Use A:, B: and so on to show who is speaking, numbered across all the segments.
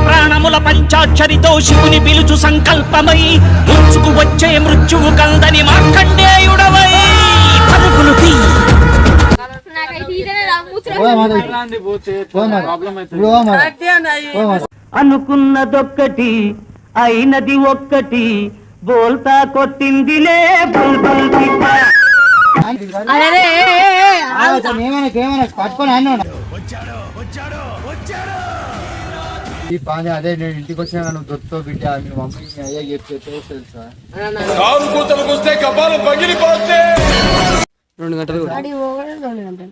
A: ప్రాణముల పంచాక్షరితో శివుని పిలుచు సంకల్పమై ముచ్చుకు వచ్చే మృత్యువు కందని మార్కండేయుడవై. పరుగులు తీ.
B: నాకైతే
A: అనుకున్నదొక్కటి అయినది ఒక్కటి బోల్తా కొట్టిందిలే బుల్బుల్ పిట్ట
C: ఈ అదే నేను ఇంటికి వచ్చినా నువ్వు బిడ్డ మీ మమ్మీ అయ్యా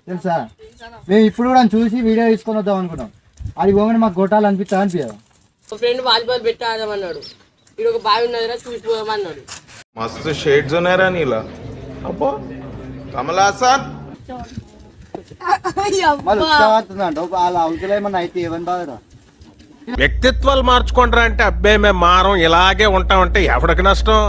C: తెలుసా? మేము ఇప్పుడు కూడా చూసి వీడియో తీసుకొని వద్దాం అనుకున్నాం. అది పోగానే మాకు గొట్టాలు అనిపిస్తా అనిపించదు
D: ఫ్రెండ్ వాలీబాల్ పెట్టాదమన్నాడు. ఇది ఒక బావి ఉన్నదిరా చూసిపోదామన్నాడు
E: మస్తు షేడ్స్ ఉన్నాయరా నీలా.
C: అబ్బా. కమల్ వాళ్ళ అయితే
E: వ్యక్తిత్వాలు మార్చుకుంటారా అంటే అబ్బాయి మేము మారం ఇలాగే ఉంటామంటే ఎవడికి నష్టం?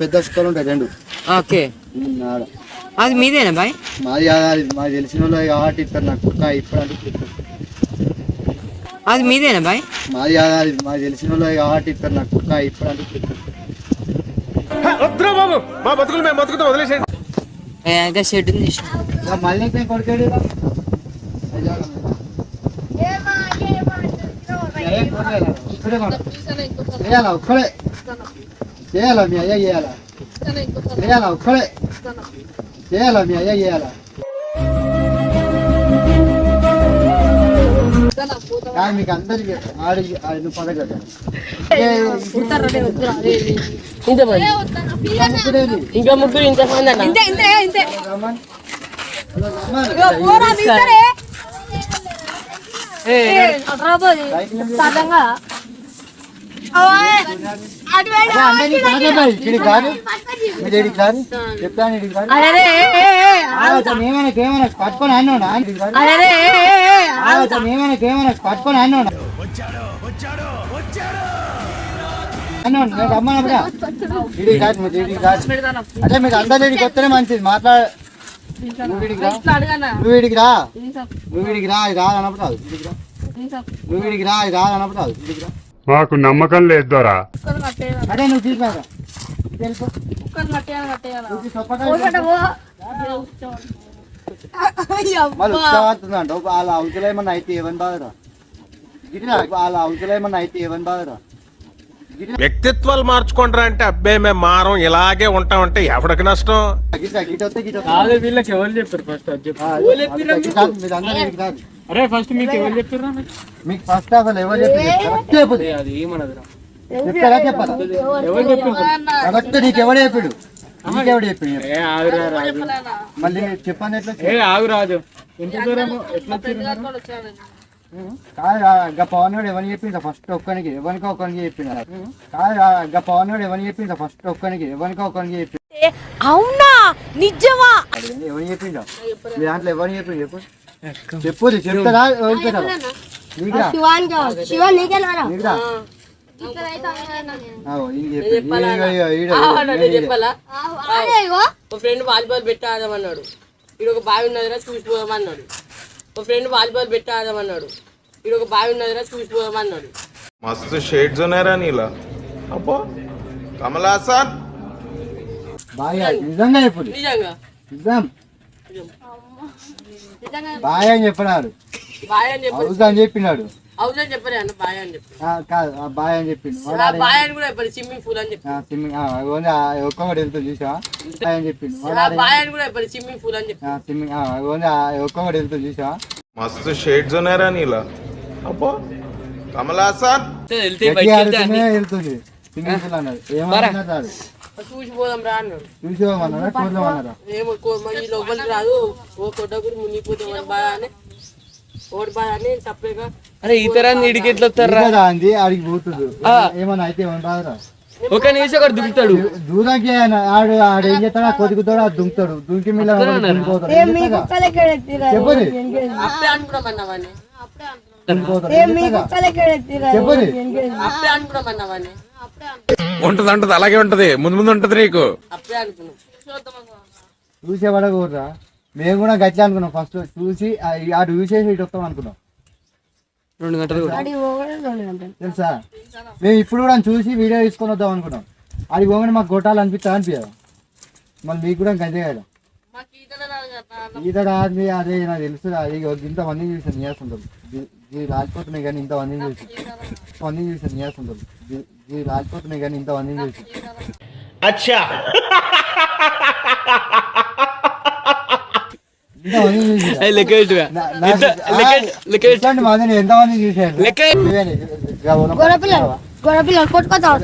C: పెద్ద స్కూల్ ఉంటాయి రెండు.
D: ఓకే. అది మీదేనా బాయ్?
C: మాది కాదు, అది మాకు తెలిసిన వాళ్ళు కాబట్టి ఇస్తారు నాకు కుక్క ఇప్పుడు అంటే.
D: అది మీదేనా బాయ్?
C: మాది కాదు, అది మాకు తెలిసిన వాళ్ళు కాబట్టి ఇస్తారు నాకు కుక్క ఇప్పుడు అంటే.
E: వద్దురా బాబు. మా బతుకులు మేము బతుకుతాం వదిలేసేయండి.
D: అయితే షెడ్ ఉంది
C: ఇక మళ్ళీ ఇంకేం కొడుకేడు. చేయాలా ఒక్కడే చేయాలా మీ అయ్యా చేయాలా చేయాలా ఒక్కడే. చేయాలా మీ అయ్యా చేయాలా కానీ మీకు అందరికి ఆడి ఆడి నువ్వు
D: ఇంత మంది ఇంకా ముగ్గురు ఇంత మంది అన్న
C: రమన్ రమన్
B: సాధంగా
C: పట్టుకొని అన్నాడు ఏమైనా ఏమైనా పట్టుకొని అన్నాడు అన్నాడు మీరు మీకు అందరు ఇడికి వస్తేనే మంచిది మాట్లాడ నువ్వు వీడికి రా నువ్వు వీడికి రా నువ్వు రా ఇది రాదు అన్నప్పుడు రాదు నువ్వు వీడికి రా ఇది రాదు అన్నప్పుడు రాదు
F: మాకు నమ్మకం లేదు
C: ఉత్సాహంటుందంట వాళ్ళ అవతల ఏమన్నా అయితే ఏమని బాధరా? వాళ్ళ ఏమన్నా అయితే ఏమని బాధరా?
E: వ్యక్తిత్వాలు మార్చుకుంటారా అంటే అబ్బే మేము మారం ఇలాగే ఉంటామంటే ఎవడికి నష్టం?
G: వీళ్ళకి ఎవరు చెప్పారు ఫస్ట్ అరే ఫస్ట్ మీకు ఎవరు చెప్పారు
C: మీకు ఫస్ట్ అసలు ఎవరు చెప్పారు
G: అది ఏమన్నదిరా?
C: చెప్తారా చెప్పాలా?
G: ఎవరు చెప్పారు?
C: కరెక్ట్ నీకు ఎవడు చెప్పాడు నీకెవడు చెప్పాడు? మళ్ళీ చెప్పండి ఎట్లా
G: ఏ ఆగు రాజు. ఎంత దూరం ఎట్లా
C: కాదు. ఇంకా పవన్ వాడు ఎవరిని చెప్పిందా ఫస్ట్ ఒక్కనికి ఎవరికి ఒక్కరికి చెప్పిందా కాదు ఇంకా పవన్ వాడు ఎవరిని చెప్పిందా ఫస్ట్ ఒక్కనికి ఎవరికి ఒక్కరికి చెప్పింది
B: అవునా? నిజమా?
C: ఎవరిని చెప్పిందా మీ దాంట్లో ఎవరిని చెప్పింది చెప్పు. చెప్పు చెప్తారా
D: ఫ్రెండ్ వాలీబాల్ పెట్టాదామన్నాడు ఇక్కడ ఒక బావి ఉన్నదిరా చూసిపోదామన్నాడు ఒక ఫ్రెండ్ వాలీబాల్ పెట్టాదామన్నాడు ఇక్కడ ఒక బావి ఉన్నదిరా చూసిపోదామన్నాడు
E: మస్తు షేడ్స్ ఉన్నారా నీలా. అబ్బో కమలాసన్
C: బాగా నిజంగా ఇప్పుడు
D: నిజంగా?
C: బాయ్ అని చెప్పినాడు.
D: అని
C: అవుతా అని చెప్పినాడు.
D: బాయ్ అని
C: ఒక్కొక్కటి చూసా బాయ్ అని చెప్పిండు
D: కూడా స్విమ్మింగ్ పూల్ అని
C: చెప్పి ఒక్కొక్కటి వెళ్తూ చూసా
E: మస్తు షేడ్స్
C: ఉన్నారా నీలా. వెళ్తుంది. స్విమ్మింగ్ పూల్ అన్నది. ఏమన్నా రాదు
D: చూసిపోదాం రా అన్నాడు. ఏమో మరి ఈ లోపలికి రాదు. ఓ కొట్టకుడు మునిగిపోతే బాధ అని. ఓడి బాధ అని తప్పేగా
G: అరే ఈ తరాన్ని ఇడికి ఎట్లా వస్తారా?
C: కదా అంది? ఆడికి పోతుంది ఏమన్నా అయితే ఏమన్నా రాదురా.
D: ఒక నిమిషం ఒకటి దుక్కుతాడు.
C: దూరంకి ఆయన ఆడు ఆడు ఏం చేస్తాడు ఆ కొద్దిగుతాడు అది దుంకుతాడు. దుంకి మీద దుంకిపోతాడు. ఏం
E: ఉంటది ఉంటది అలాగే ఉంటది. ముందు ముందు ఉంటది నీకు.
C: చూసే పడకూడరా మేము కూడా గట్లా అనుకున్నాం. ఫస్ట్ చూసి ఆ- ఆడు చూసేసి ఇటు వస్తాం అనుకున్నాం.
D: రెండు గంటలు
C: తెలుసా? మేము ఇప్పుడు కూడా చూసి వీడియో తీసుకొని వద్దాం అనుకున్నాం. అది పోగానే మాకు కొట్టాలి అనిపిస్తా అనిపించదు మళ్ళీ మీకు కూడా గంతే కదా. ఈత రాదు అదే నాకు తెలుసు. అది ఇంత మంది చూసాను నీయాస్తుంటారు ఇది రాలిపోతున్నాయి కానీ ఇంత మంది చూసి. మంది చూసాను నీయాస్తుంటారు ఇది రాలిపోతున్నాయి కానీ ఇంత మంది చూసి.
A: అచ్చా.
C: ఇంత మంది
B: గొర్రెపిల్ల కొట్టుకోతావు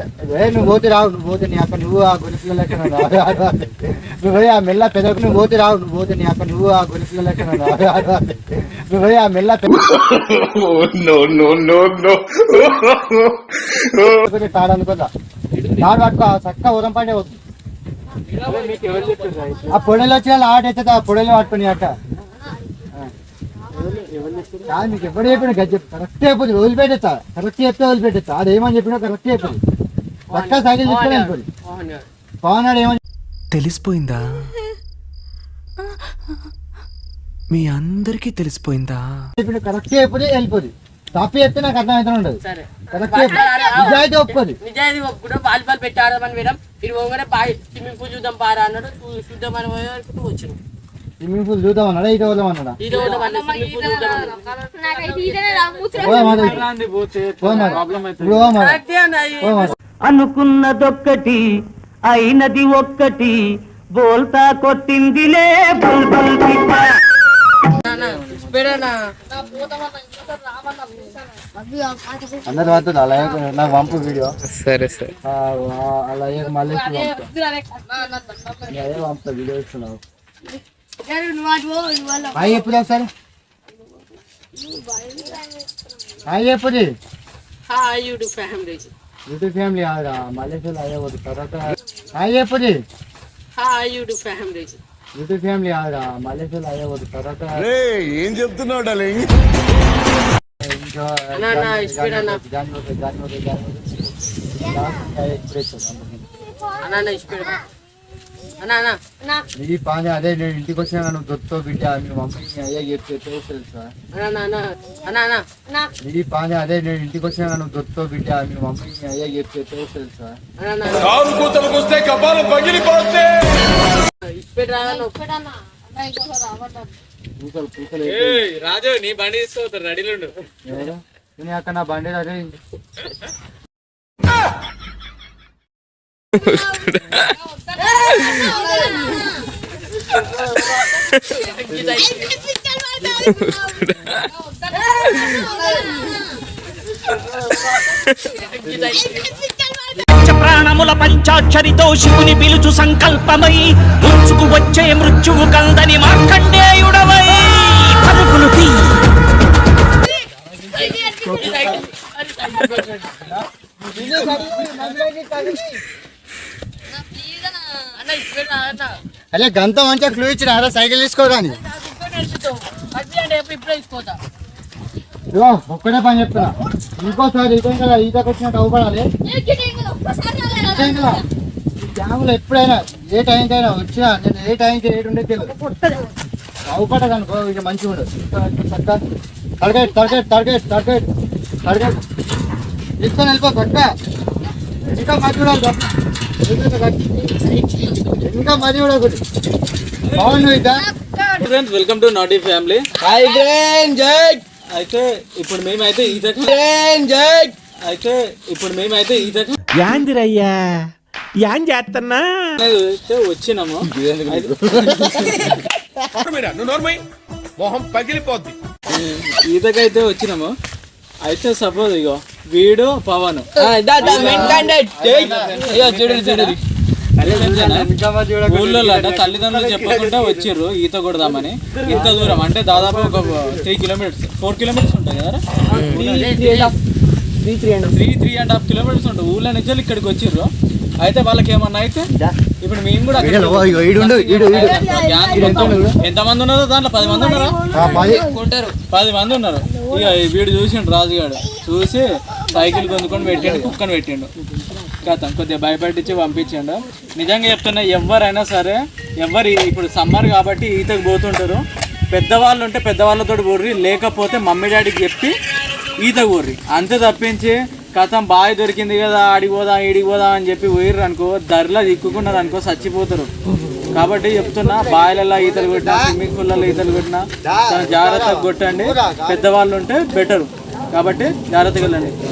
C: నువ్వు పోతే రావు నువ్వు పోతే నీ అక్క నువ్వు ఆ గురిపిల్ల లెక్కన. నువ్వు ఆ మెల్ల పెదకు నువ్వు పోతే రావు నువ్వు పోతే నీ అక్క నువ్వు ఆ గురిపిల్ల లెక్కన. నువ్వు ఆ మెల్ల పెదకు తాడు అనుకోదా తాడు పట్టుకో చక్క ఉదం పండే వద్దు ఆ పొడలు వచ్చిన ఆట ఎత్తుంది ఆ పొడలు పట్టుకుని అట్ట కాదు మీకు ఎప్పుడు చెప్పిన గజ్జె కరెక్ట్ అయిపోతుంది వదిలిపెట్టేస్తా కరెక్ట్ చెప్తే వదిలిపెట్టేస్తా అది ఏమని చెప్పినా కరెక్ట్ అయిపోతుంది పక్క సైకిల్ తీసుకొని వెళ్ళిపోయింది పవన్ నాడు ఏమని
H: తెలిసిపోయిందా? మీ అందరికీ తెలిసిపోయిందా?
C: చెప్పిన కరెక్ట్ అయిపోతే వెళ్ళిపోతుంది తప్పు చెప్తే నాకు అర్థం ఉండదు.
D: సరే.
C: కరెక్ట్ నిజాయితీ ఒప్పుకోదు.
D: నిజాయితీ ఒప్పుకుంటే వాలీబాల్ పెట్టి ఆడమని మేడం? ఇది పోగానే బాగా స్విమ్మింగ్ పూల్ చూద్దాం పారా అన్నాడు. చూద్దామని వచ్చినావు
C: స్విమ్మింగ్ పూల్ చూద్దాం అన్నాడా ఈత వద్దాం అన్నాడా.
A: అనుకున్నదొక్కటి అయినది ఒక్కటి బోల్తా కొట్టిందిలే
D: స్పీడ్ అన్న.
C: అందరు వద్దు అలా నాకు పంపు వీడియో.
D: సరే సరే.
C: అలా మళ్ళీ పంపుతా వీడియో ఇస్తున్నావు హాయ్ ఎప్పుడు ఒకసారి. హాయ్ ఎప్పుడు
D: యూట్యూబ్ ఫ్యామిలీ
C: యూట్యూబ్ ఫ్యామిలీ కాదురా మలేషియాలో అయ్యే వద్దు తర్వాత హాయ్ ఎప్పుడు
D: hi YouTube family
C: YouTube family కాదురా మలేషియాలో అయ్యే వద్దు తర్వాత
E: ఏం చెప్తున్నావు డాలింగ్
C: నీ పాని అదే నేను ఇంటికి వచ్చినా నువ్వు దొత్తో బిడ్డ మీ మమ్మీ మీ అయ్యా చెప్తే తెలుసా?
D: అన్న అన్న అన్న. అన్న
C: నీ పాని అదే నేను ఇంటికి వచ్చినా నువ్వు దొత్తో బిడ్డ మీ మమ్మీ అయ్యా చెప్తే తెలుసా?
G: రాజు నీ బండి తీసుకోవద్దు రెడీలుండు.
C: ఎవరు? నేను అక్కడ నా బండి అదే
A: పంచ ప్రాణముల పంచాక్షరితో శివుని పిలుచు సంకల్పమై ముంచుకు వచ్చే మృత్యువు కందని మార్కండేయుడవై. పరుగులు తీ.
D: అన్న అరే
C: అదే గంత మంచిగా క్లూ ఇచ్చిన సైకిల్ తీసుకోరాని ఒక్కడే పని చెప్తున్నా. ఇంకోసారి ఇదే కదా ఈతకు వచ్చినట్టు అవ్వబడాలి ఇదే ఎప్పుడైనా ఏ టైంకి అయినా వచ్చినా నేను ఏ టైంకి రేటు ఉండే తెలియదు. అవ్వబడ్డ అనుకో ఇక మంచిగా ఉండదు. తడగేట్ తడగేట్ తడగేట్ తడగేట్ తడగేట్ తీసుకొని వెళ్ళిపో కొట్ట ఇంకా మధ్య చూడాలి ఇంకా మధ్య చూడకూడదు బాగుంది
G: friends welcome to naughty family
C: hi friend జై.
G: అయితే ఇప్పుడు మేమైతే ఈత
C: ఫ్రెండ్ జై.
G: అయితే ఇప్పుడు మేమైతే ఈత
A: యాందిరయ్యా. యాన్ చేస్తున్నా
G: వచ్చినాము.
E: నువ్వు నోర్మై మొహం పగిలిపోద్ది.
G: ఈతకైతే వచ్చినాము. అయితే సపోజ్ ఇగో వీడు పవన్. ఊళ్ళో తల్లిదండ్రులు చెప్పకుండా వచ్చిర్రు ఈత కొడదామని. ఇంత దూరం అంటే దాదాపు ఒక త్రీ కిలోమీటర్స్ ఫోర్ కిలోమీటర్స్ ఉంటాయి కదా three three and half kilometres ఉంటాయి. ఊళ్ళో నుంచి ఇక్కడికి వచ్చిర్రు. అయితే వాళ్ళకి ఏమన్నా అయితే ఇప్పుడు మేము కూడా అక్కడ-
C: వీడియోలో ఇగో ఈడు ఉండు, ఈడు, ఈడు.
G: గ్యాంగ్ మొత్తం ఎంత మంది? ఉన్నారో దాంట్లో? పది మంది ఉన్నారా?
C: ఆ, పది.
G: పది మంది ఉన్నారు. ఇక వీడు చూసిండు రాజుగాడు. చూసి సైకిల్ గుంజుకొని పెట్టిండు కుక్కని పెట్టిండు. కథం. కొద్దిగా భయపెట్టించి పంపించిండు. నిజంగా చెప్తున్నా ఎవరైనా సరే ఎవరి ఇప్పుడు సమ్మర్ కాబట్టి ఈతకు పోతుంటారు. పెద్దవాళ్ళు ఉంటే పెద్దవాళ్ళతో పోర్రి లేకపోతే మమ్మీ డాడీకి చెప్పి ఈత పోర్రి. అంతే తప్పించి కథం బావి దొరికింది కదా ఆడికి పోదాం ఈడికి పోదాం అని చెప్పి పోయిర్రు అనుకో ధరలో దిక్కుకున్నారు అనుకో చచ్చిపోతారు. కాబట్టి చెప్తున్నా బావిలలో ఈతలు కొట్టినా స్విమ్మింగ్ పూల్లలో ఈతలు కొట్టినా జాగ్రత్తగా కొట్టండి. పెద్దవాళ్ళు ఉంటే బెటర్. కాబట్టి జాగ్రత్తగా వెళ్ళండి.